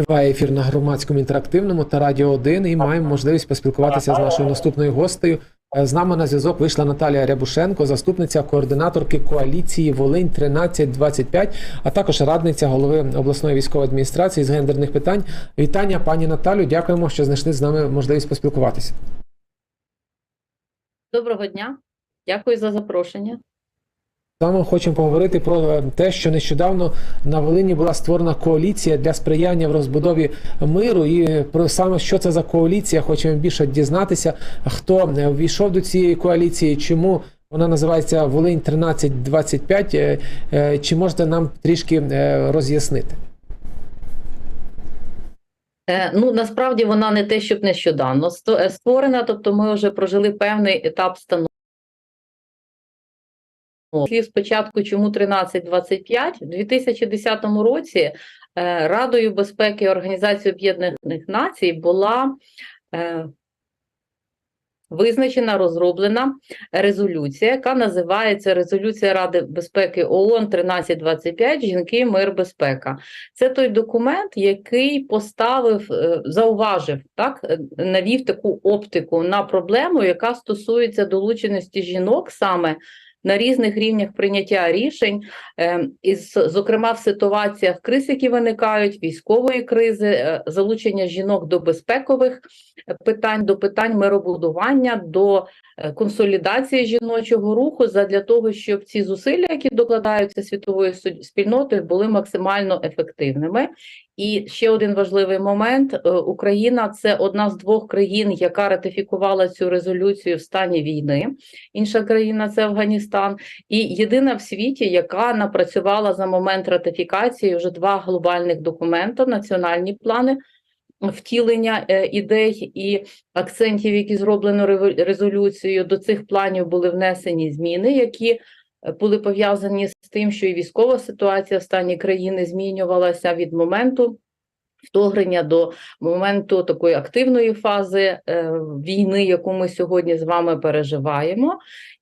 Триває ефір на громадському інтерактивному та радіо 1 і маємо можливість поспілкуватися з нашою наступною гостею. Е, З нами на зв'язок вийшла Наталія Рябушенко, заступниця координаторки коаліції Волинь 1325, а також радниця голови обласної військової адміністрації з гендерних питань. Вітання, пані Наталю. Дякуємо, що знайшли з нами можливість поспілкуватися. Доброго дня, дякую за запрошення. Саме хочемо поговорити про е, те, що нещодавно на Волині була створена коаліція для сприяння в розбудові миру. І про саме що це за коаліція, хочемо більше дізнатися, хто е, ввійшов до цієї коаліції, чому вона називається Волинь 1325. Е, Чи можете нам трішки роз'яснити? Ну, насправді вона не те, щоб нещодавно створена, тобто ми вже прожили певний етап становлення. Спочатку, чому 1325? У 2010 році е, Радою безпеки Організації Об'єднаних Націй була е, визначена, розроблена резолюція, яка називається Резолюція Ради безпеки ООН 1325 Жінки, мир, безпека. Це той документ, який поставив, е, зауважив, так, навів таку оптику на проблему, яка стосується долученості жінок саме на різних рівнях прийняття рішень, е, із, зокрема в ситуаціях криз, які виникають, військової кризи, е, залучення жінок до безпекових е, питань, до питань миробудування, до консолідації жіночого руху задля того, щоб ці зусилля, які докладаються світовою спільнотою, були максимально ефективними. І ще один важливий момент: е, Україна це одна з двох країн, яка ратифікувала цю резолюцію в стані війни. Інша країна це Афганістан, і єдина в світі, яка напрацювала за момент ратифікації вже два глобальних документи, національні плани. Втілення е, ідей і акцентів, які зроблено резолюцією, до цих планів були внесені зміни, які були пов'язані з тим, що і військова ситуація в стані країни змінювалася від моменту вторгнення до моменту такої активної фази е, війни, яку ми сьогодні з вами переживаємо.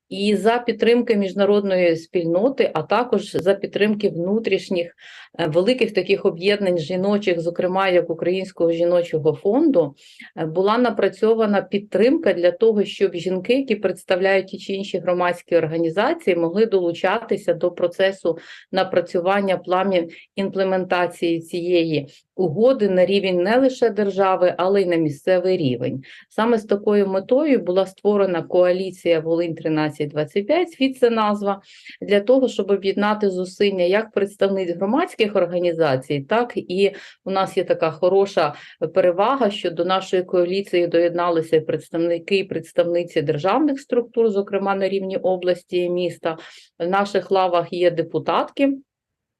І за підтримки міжнародної спільноти, а також за підтримки внутрішніх е, великих таких об'єднань жіночих, зокрема як Українського жіночого фонду, е, була напрацьована підтримка для того, щоб жінки, які представляють ті чи інші громадські організації, могли долучатися до процесу напрацювання планів імплементації цієї угоди на рівень не лише держави, але й на місцевий рівень. Саме з такою метою була створена коаліція Волинь 1325, звідси назва, для того, щоб об'єднати зусилля як представниць громадських організацій, так і у нас є така хороша перевага, що до нашої коаліції доєдналися представники і представниці державних структур, зокрема на рівні області і міста. В наших лавах є депутатки.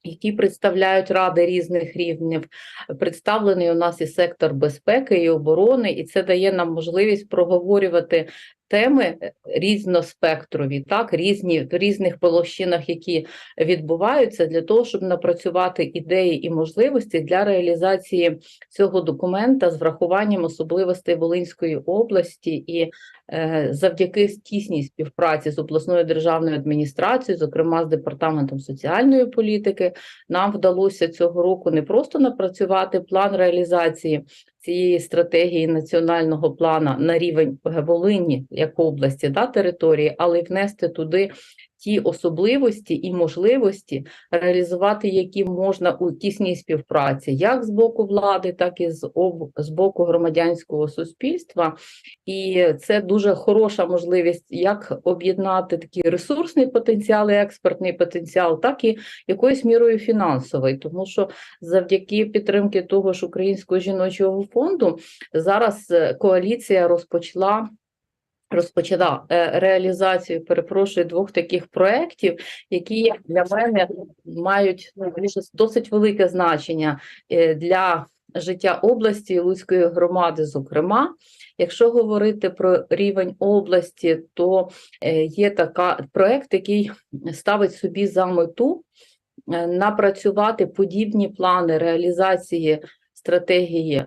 Які представляють ради різних рівнів, представлений у нас і сектор безпеки і оборони, і це дає нам можливість проговорювати теми е, різноспектрові, так різні в різних площинах, які відбуваються, для того, щоб напрацювати ідеї і можливості для реалізації цього документа з врахуванням особливостей Волинської області і е, завдяки тісній співпраці з обласною державною адміністрацією, зокрема з департаментом соціальної політики, нам вдалося цього року не просто напрацювати план реалізації цієї стратегії національного плана на рівень Волині як області да, території, але й внести туди ті особливості і можливості, реалізувати які можна у тісній співпраці, як з боку влади, так і з, об... з боку громадянського суспільства. І це дуже хороша можливість як об'єднати такий ресурсний потенціал і експертний потенціал, так і якоюсь мірою фінансовий, тому що завдяки підтримки того ж Українського жіночого фонду зараз е, коаліція розпочала. Розпочала е, реалізацію, перепрошую, двох таких проєктів, які для мене мають ну, досить велике значення е, для життя області і Луцької громади. Зокрема, якщо говорити про рівень області, то е, є така проєкт, який ставить собі за мету напрацювати подібні плани реалізації стратегії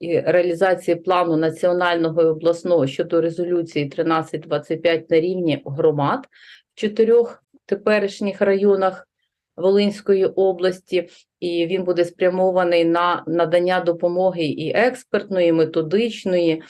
і реалізації плану національного і обласного щодо резолюції 1325 на рівні громад в чотирьох теперішніх районах Волинської області, і він буде спрямований на надання допомоги і експертної, і методичної,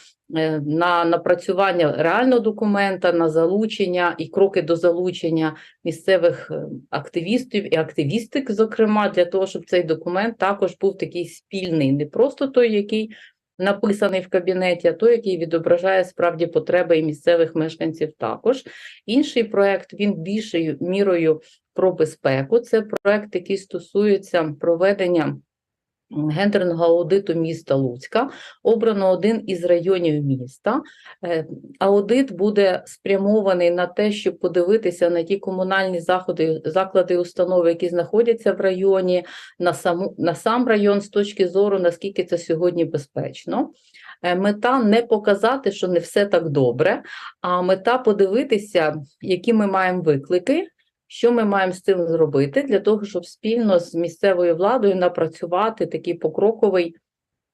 на напрацювання реального документа, на залучення і кроки до залучення місцевих е, активістів і активістик, зокрема, для того, щоб цей документ також був такий спільний, не просто той, який написаний в кабінеті, а той, який відображає справді потреби і місцевих мешканців також. Інший проект він більшою мірою про безпеку. Це проект, який стосується проведення гендерного аудиту міста Луцька. Обрано один із районів міста. Е, Аудит буде спрямований на те, щоб подивитися на ті комунальні заходи, заклади, установи, які знаходяться в районі, на саму на сам район з точки зору, наскільки це сьогодні безпечно. Е, Мета не показати, що не все так добре, а мета подивитися, які ми маємо виклики, що ми маємо з цим зробити для того, щоб спільно з місцевою владою напрацювати такий покроковий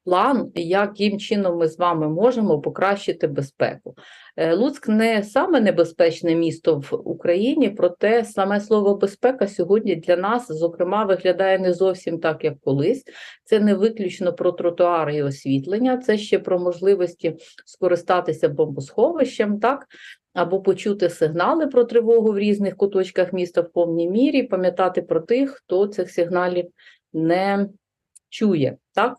план, яким чином ми з вами можемо покращити безпеку. Е, Луцьк не саме небезпечне місто в Україні, проте саме слово безпека сьогодні для нас, зокрема, виглядає не зовсім так, як колись. Це не виключно про тротуари і освітлення, це ще про можливості скористатися бомбосховищем, так? Або почути сигнали про тривогу в різних куточках міста в повній мірі, пам'ятати про тих, хто цих сигналів не чує, так?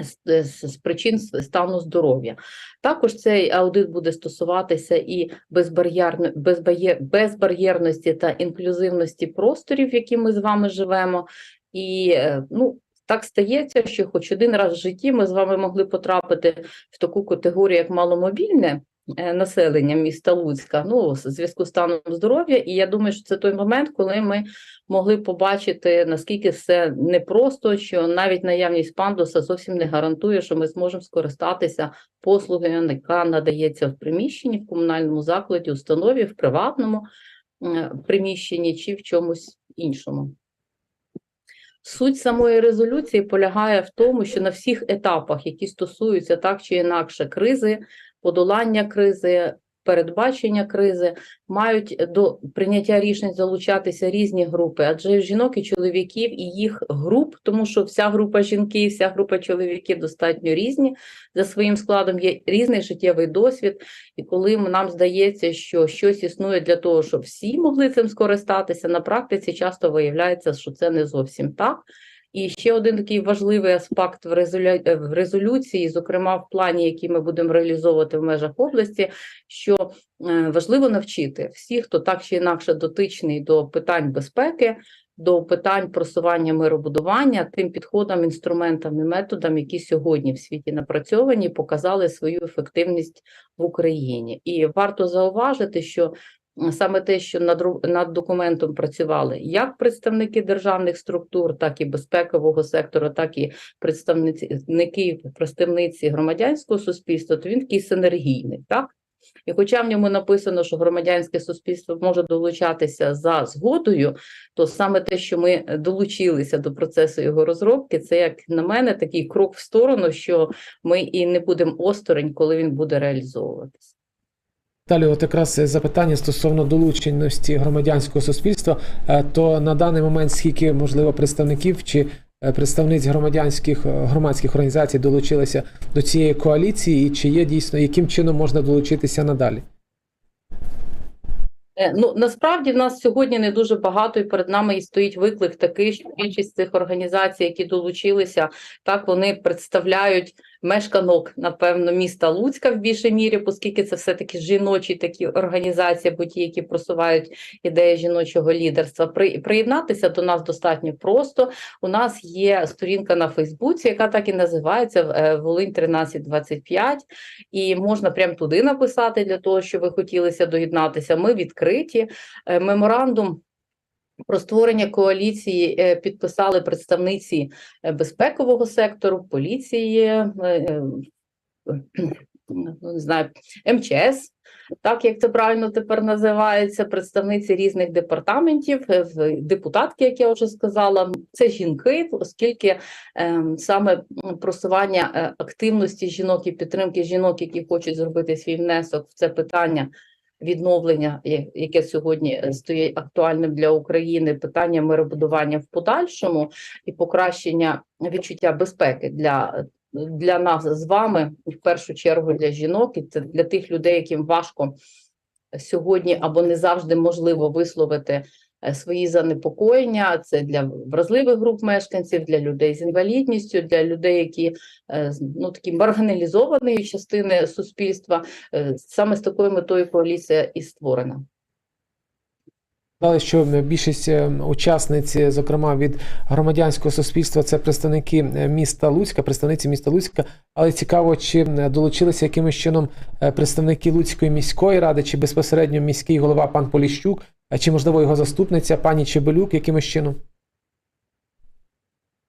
З, з, з причин стану здоров'я. Також цей аудит буде стосуватися і безбар'єрно- безбар'єр, безбар'єрності та інклюзивності просторів, в які ми з вами живемо. І е, ну, так стається, що хоч один раз в житті ми з вами могли потрапити в таку категорію, як маломобільне населення міста Луцька, ну, з зв'язку з станом здоров'я. І я думаю, що це той момент, коли ми могли побачити, наскільки все непросто, що навіть наявність пандуса зовсім не гарантує, що ми зможемо скористатися послугою, яка надається в приміщенні, в комунальному закладі, установі, в приватному е, приміщенні чи в чомусь іншому. Суть самої резолюції полягає в тому, що на всіх етапах, які стосуються так чи інакше кризи, подолання кризи, передбачення кризи, мають до прийняття рішень залучатися різні групи, адже жінок і чоловіків і їх груп, тому що вся група жінки, і вся група чоловіків достатньо різні за своїм складом, є різний життєвий досвід. І коли нам здається, що щось існує для того, щоб всі могли цим скористатися, на практиці часто виявляється, що це не зовсім так. І ще один такий важливий аспект в, резоля... е, резолюції, зокрема в плані, який ми будемо реалізовувати в межах області, що е, важливо навчити всіх, хто так чи інакше дотичний до питань безпеки, до питань просування миробудування, тим підходам, інструментам і методам, які сьогодні в світі напрацьовані, показали свою ефективність в Україні. І варто зауважити, що саме те, що над, над документом працювали як представники державних структур, так і безпекового сектору, так і представники, представниці громадянського суспільства, то він такий синергійний, так? І хоча в ньому написано, що громадянське суспільство може долучатися за згодою, то саме те, що ми долучилися до процесу його розробки, це, як на мене, такий крок в сторону, що ми і не будемо осторонь, коли він буде реалізовуватися. Далі, от якраз запитання стосовно долученості громадянського суспільства, Е, то на даний момент скільки можливо представників чи е, представниць громадянських е, громадських організацій долучилися до цієї коаліції, і чи є дійсно яким чином можна долучитися надалі? Ну насправді в нас сьогодні не дуже багато, і перед нами і стоїть виклик такий, що більшість цих організацій, які долучилися, так вони представляють мешканок, напевно, міста Луцька в більшій мірі, оскільки це все таки жіночі такі організації, або ті, які просувають ідеї жіночого лідерства. При приєднатися до нас достатньо просто. У нас є сторінка на Фейсбуці, яка так і називається е, Волинь 1325, і можна прямо туди написати для того, що ви хотілися доєднатися. Ми відкриті. Е, Меморандум про створення коаліції е, підписали представниці е, безпекового сектору, поліції, е, не знаю, МЧС, так як це правильно тепер називається, представниці різних департаментів, депутатки, як я вже сказала, це жінки, оскільки ем, саме просування активності жінок і підтримки жінок, які хочуть зробити свій внесок в це питання, відновлення, яке сьогодні е, стоїть актуальним для України, питання миробудування в подальшому і покращення відчуття безпеки для, для нас з вами, і в першу чергу для жінок, і це для тих людей, яким важко сьогодні або не завжди можливо висловити свої занепокоєння. Це для вразливих груп мешканців, для людей з інвалідністю, для людей, які е, ну такі маргіналізованої частини суспільства. Е, Саме з такою метою коаліція і створена. Дали, що більшість е, учасниць, е, зокрема від громадянського суспільства, це представники е, міста Луцька, представниці міста Луцька. Але цікаво, чи е, долучилися якимось чином е, представники Луцької міської ради, чи безпосередньо міський голова пан Поліщук, чи можливо його заступниця пані Чебелюк, якимось чином.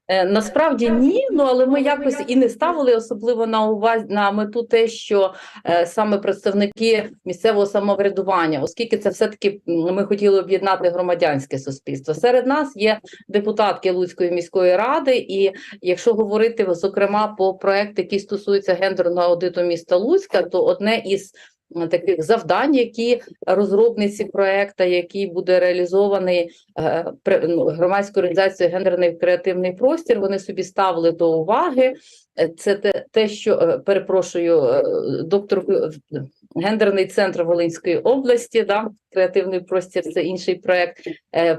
Е, Насправді ні, ну але ми якось і не ставили особливо на увазі на мету те, що е, саме представники місцевого самоврядування, оскільки це все-таки ми хотіли об'єднати громадянське суспільство. Серед нас є депутатки Луцької міської ради, і якщо говорити зокрема по проект, який стосується гендерного аудиту міста Луцька, то одне із таких завдань, які розробниці проекту, який буде реалізований е, ну, громадською організацією гендерний креативний простір. Вони собі ставили до уваги. Е, Це те, те що е, перепрошую, е, доктор гендерний центр Волинської області, да, креативний простір це інший проект.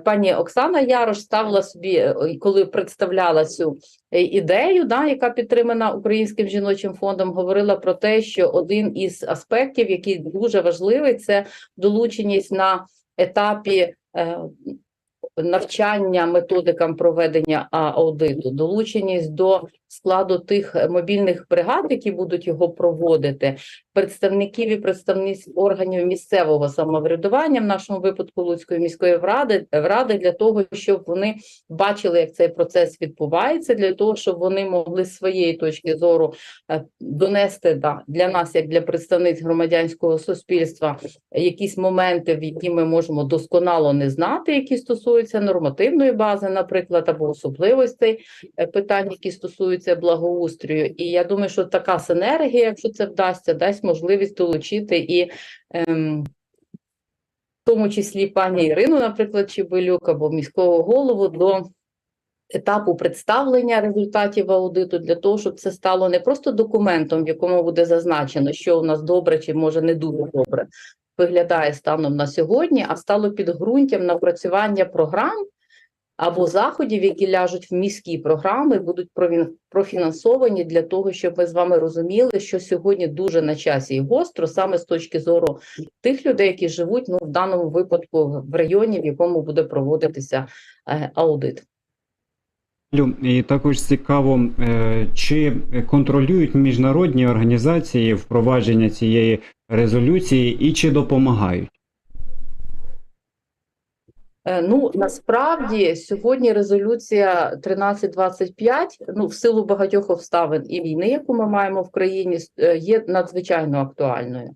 Пані Оксана Ярош ставила собі, коли представляла цю ідею, да, яка підтримана Українським жіночим фондом, говорила про те, що один із аспектів, який дуже важливий, це долученість на етапі. Навчання методикам проведення аудиту, долученість до складу тих е, мобільних бригад, які будуть його проводити, представників і представниць органів місцевого самоврядування, в нашому випадку Луцької міської ради, ради для того, щоб вони бачили, як цей процес відбувається, для того, щоб вони могли з своєї точки зору е, донести да, для нас, як для представниць громадянського суспільства, якісь моменти, в які ми можемо досконало не знати, які стосуються нормативної бази, наприклад, або особливостей е, питань, які стосуються благоустрою. І я думаю, що така синергія, якщо це вдасться, дасть можливість долучити і. Ем, в тому числі пані Ірину, наприклад, Чебелюк або міського голову до етапу представлення результатів аудиту для того, щоб це стало не просто документом, в якому буде зазначено, що у нас добре чи може не дуже добре виглядає станом на сьогодні, а стало підґрунтям напрацювання програм або заходів, які ляжуть в міські програми, будуть профінансовані для того, щоб ми з вами розуміли, що сьогодні дуже на часі і гостро, саме з точки зору тих людей, які живуть ну в даному випадку в районі, в якому буде проводитися е, аудит. І також цікаво, е, чи контролюють міжнародні організації впровадження цієї резолюції і чи допомагають? Е, Ну насправді сьогодні резолюція 1325, ну в силу багатьох обставин і війни, яку ми маємо в країні, е, є надзвичайно актуальною.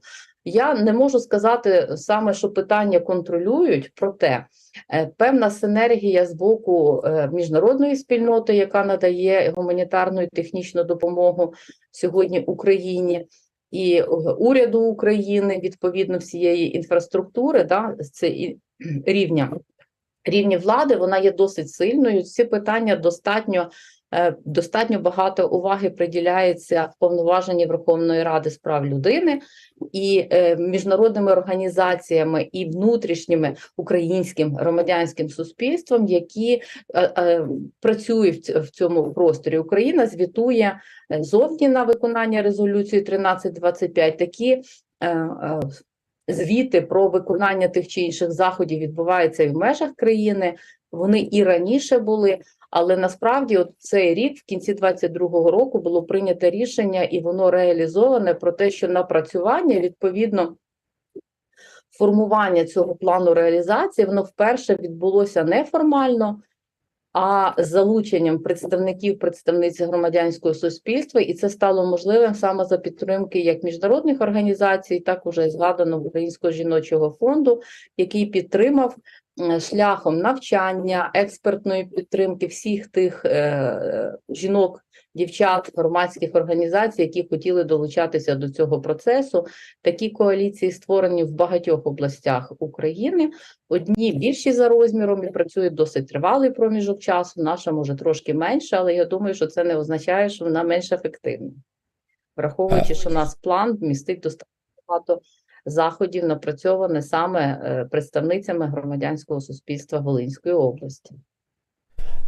Я не можу сказати саме, що питання контролюють, проте е, певна синергія з боку міжнародної спільноти, яка надає гуманітарну і технічну допомогу сьогодні Україні. І уряду України відповідно всієї інфраструктури, да, це і рівня рівні влади, вона є досить сильною. Ці питання достатньо. е, Достатньо багато уваги приділяється повноваженні Верховної Ради з прав людини і е, міжнародними організаціями і внутрішніми українським громадянським суспільством, які е, працюють в цьому просторі. Україна звітує зовні на виконання резолюції 1325 такі звіти про виконання тих чи інших заходів відбуваються і в межах країни. Вони і раніше були, але насправді от цей рік, в кінці 22-го року, було прийнято рішення, і воно реалізоване про те, що напрацювання відповідно. Формування цього плану реалізації воно вперше відбулося неформально, а залученням представників представниць громадянського суспільства, і це стало можливим саме за підтримки як міжнародних організацій, так уже згаданого Українського жіночого фонду, який підтримав е, шляхом навчання, експертної підтримки всіх тих е, жінок, дівчат громадських організацій, які хотіли долучатися до цього процесу. Такі коаліції створені в багатьох областях України. Одні більші за розміром і працюють досить тривалий проміжок часу. Наша може трошки менше, але я думаю, що це не означає, що вона менш ефективна, враховуючи, що наш план містить достатньо багато заходів, напрацьованих саме е, представницями громадянського суспільства Волинської області.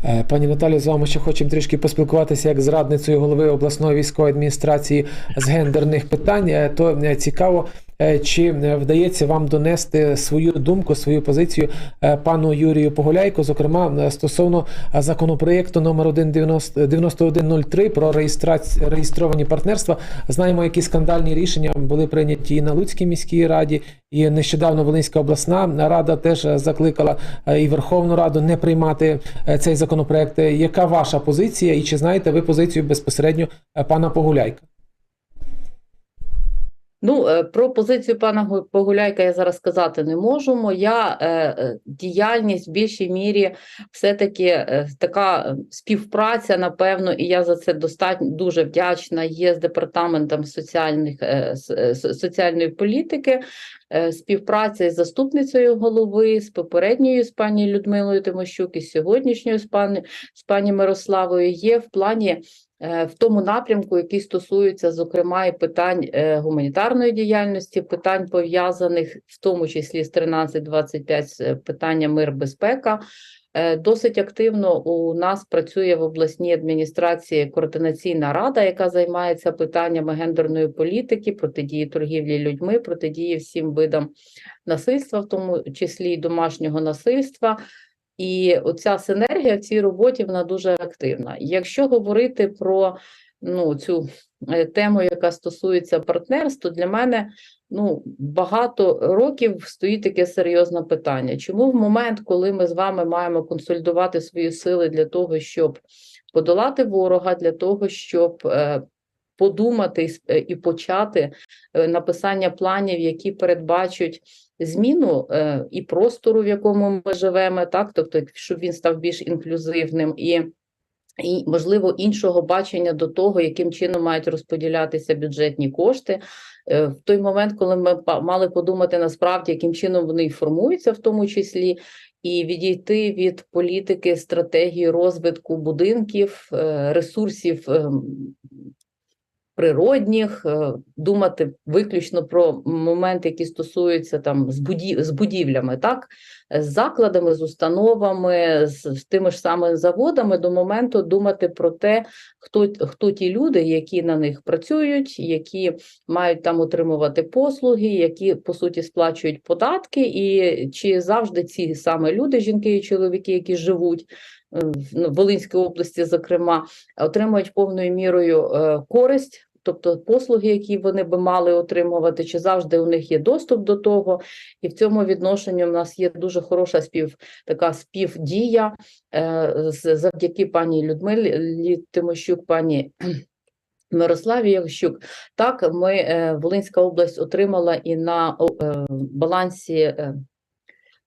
Е, Пані Наталі, з вами ще хочемо трішки поспілкуватися як з радницею голови обласної військової адміністрації з гендерних питань. Е, То е, цікаво, чи е, вдається вам донести свою думку, свою позицію е, пану Юрію Погуляйко, зокрема е, стосовно е, законопроєкту номер 190 9103 про реєстрацію реєстровані партнерства. Знаємо, які скандальні рішення були прийняті і на Луцькій міській раді, і нещодавно Волинська обласна рада теж е, закликала е, і Верховну Раду не приймати е, цей законопроект. Е, Яка ваша позиція, і чи знаєте ви позицію безпосередньо е, пана Погуляйка? Ну, е, про позицію пана Гу- Погуляйка я зараз сказати не можу. Моя е, е, діяльність в більшій мірі все-таки така співпраця, напевно, і я за це достатньо дуже вдячна. Є з департаментом соціальних соціальної політики. Співпраця із заступницею голови, з попередньою з пані Людмилою Тимощук і з сьогоднішньою з пані, з пані Мирославою є в плані в тому напрямку, який стосується, зокрема, і питань е, гуманітарної діяльності, питань пов'язаних в тому числі з 1325 з е, питання мир, безпека. Е, Досить активно у нас працює в обласній адміністрації координаційна рада, яка займається питаннями гендерної політики, протидії торгівлі людьми, протидії всім видам насильства, в тому числі і домашнього насильства. І оця синергія в цій роботі вона дуже активна. Якщо говорити про ну, цю е, тему, яка стосується партнерств, то для мене ну, багато років стоїть таке серйозне питання. Чому в момент, коли ми з вами маємо консолідувати свої сили для того, щоб подолати ворога, для того, щоб е, подумати і е, почати написання планів, які передбачать зміну е, і простору, в якому ми живемо, так тобто, щоб він став більш інклюзивним і. І, можливо, іншого бачення до того, яким чином мають розподілятися бюджетні кошти. Е, В той момент, коли ми мали подумати насправді, яким чином вони формуються, в тому числі, і відійти від політики стратегії розвитку будинків, е, ресурсів природних, е, думати виключно про моменти, які стосуються там з, будів... з будівлями, так з закладами, з установами, з, з тими ж самими заводами, до моменту думати про те, хто, хто ті люди, які на них працюють, які мають там отримувати послуги, які по суті сплачують податки, і чи завжди ці саме люди, жінки і чоловіки, які живуть. е, в ну, Волинській області, зокрема, отримують повною мірою е, користь, тобто послуги, які вони би мали отримувати, чи завжди у них є доступ до того. І в цьому відношенні у нас є дуже хороша спів, така співдія е, завдяки пані Людмилі Тимощук, пані Мирославі Ягощук. Так, ми е, Волинська область отримала і на е, балансі.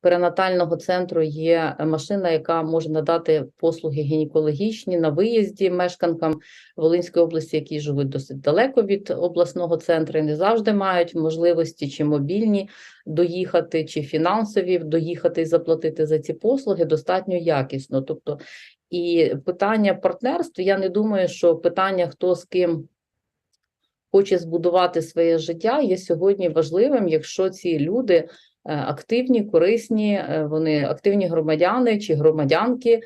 Е, Перинатального центру є машина, яка може надати послуги гінекологічні на виїзді мешканкам Волинської області, які живуть досить далеко від обласного центру, і не завжди мають можливості чи мобільні доїхати, чи фінансові доїхати і заплатити за ці послуги достатньо якісно. Тобто, і питання партнерств, я не думаю, що питання хто з ким хоче збудувати своє життя, є сьогодні важливим, якщо ці люди е, активні, корисні, е, вони активні громадяни чи громадянки.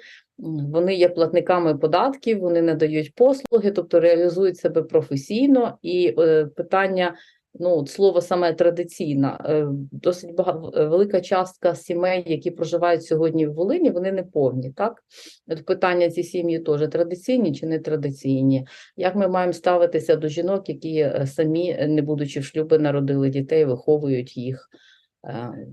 Вони є платниками податків, вони надають послуги, тобто реалізують себе професійно. І е, питання, ну слово саме традиційна, е, досить бага- велика частка сімей, які проживають сьогодні в Волині, вони не повні. Так, от питання ці сім'ї теж традиційні чи не традиційні. Як ми маємо ставитися до жінок, які е, самі, е, не будучи в шлюбі, народили дітей, виховують їх? Е,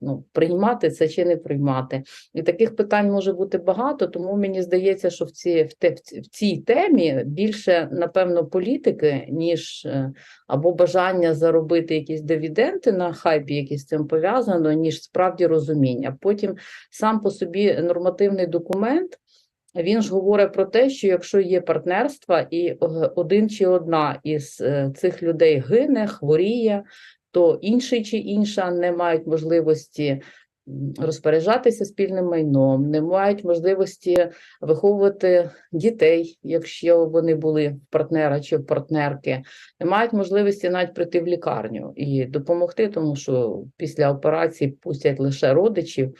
Ну, приймати це чи не приймати. І таких питань може бути багато, тому мені здається, що в, ці, в, те, в цій темі більше, напевно, політики, ніж е, або бажання заробити якісь дивіденди на хайпі, які з цим пов'язано, ніж справді розуміння. Потім сам по собі нормативний документ він ж говорить про те, що якщо є партнерство, і е, один чи одна із цих людей гине, хворіє, то інший чи інша не мають можливості розпоряджатися спільним майном, не мають можливості виховувати дітей, якщо вони були в партнера чи в партнерки, не мають можливості навіть прийти в лікарню і допомогти, тому що після операції пустять лише родичів.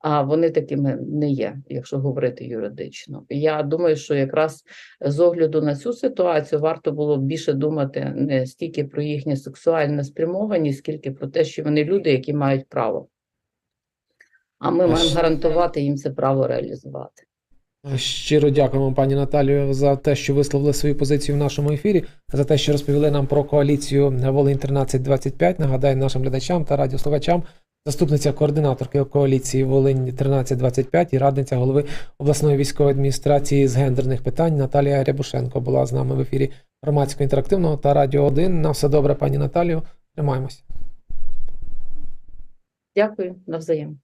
А вони такими не є, якщо говорити юридично. Я думаю, що якраз з огляду на цю ситуацію варто було більше думати не стільки про їхнє сексуальне спрямованість, скільки про те, що вони люди, які мають право. А ми маємо гарантувати їм це право реалізувати. Щиро дякуємо, пані Наталію, за те, що висловили свою позицію в нашому ефірі, за те, що розповіли нам про коаліцію Волинь 1325. Нагадаю нашим глядачам та радіослухачам. Заступниця координаторки коаліції Волинь 1325 і радниця голови обласної військової адміністрації з гендерних питань Наталія Рябушенко була з нами в ефірі громадського інтерактивного та радіо 1. На все добре, пані Наталію. Тримаємось. Дякую навзаєм.